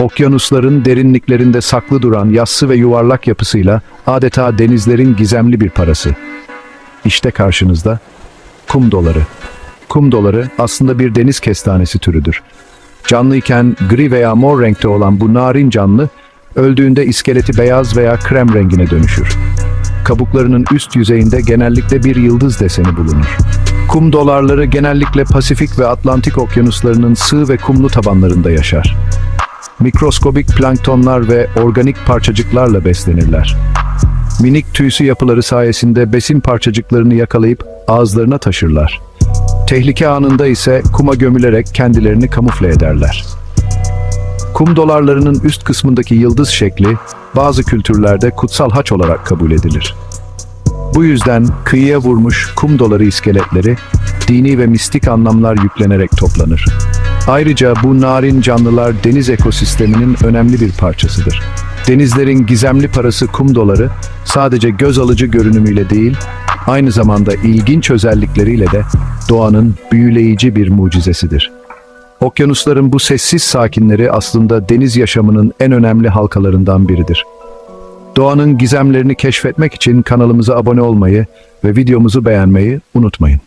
Okyanusların derinliklerinde saklı duran yassı ve yuvarlak yapısıyla adeta denizlerin gizemli bir parası. İşte karşınızda kum doları. Kum doları aslında bir deniz kestanesi türüdür. Canlıyken gri veya mor renkte olan bu narin canlı, öldüğünde iskeleti beyaz veya krem rengine dönüşür. Kabuklarının üst yüzeyinde genellikle bir yıldız deseni bulunur. Kum dolarları genellikle Pasifik ve Atlantik okyanuslarının sığ ve kumlu tabanlarında yaşar. Mikroskobik planktonlar ve organik parçacıklarla beslenirler. Minik tüysü yapıları sayesinde besin parçacıklarını yakalayıp ağızlarına taşırlar. Tehlike anında ise kuma gömülerek kendilerini kamufle ederler. Kum dolarlarının üst kısmındaki yıldız şekli bazı kültürlerde kutsal haç olarak kabul edilir. Bu yüzden kıyıya vurmuş kum doları iskeletleri dini ve mistik anlamlar yüklenerek toplanır. Ayrıca bu narin canlılar deniz ekosisteminin önemli bir parçasıdır. Denizlerin gizemli parası kum doları sadece göz alıcı görünümüyle değil, aynı zamanda ilginç özellikleriyle de doğanın büyüleyici bir mucizesidir. Okyanusların bu sessiz sakinleri aslında deniz yaşamının en önemli halkalarından biridir. Doğanın gizemlerini keşfetmek için kanalımıza abone olmayı ve videomuzu beğenmeyi unutmayın.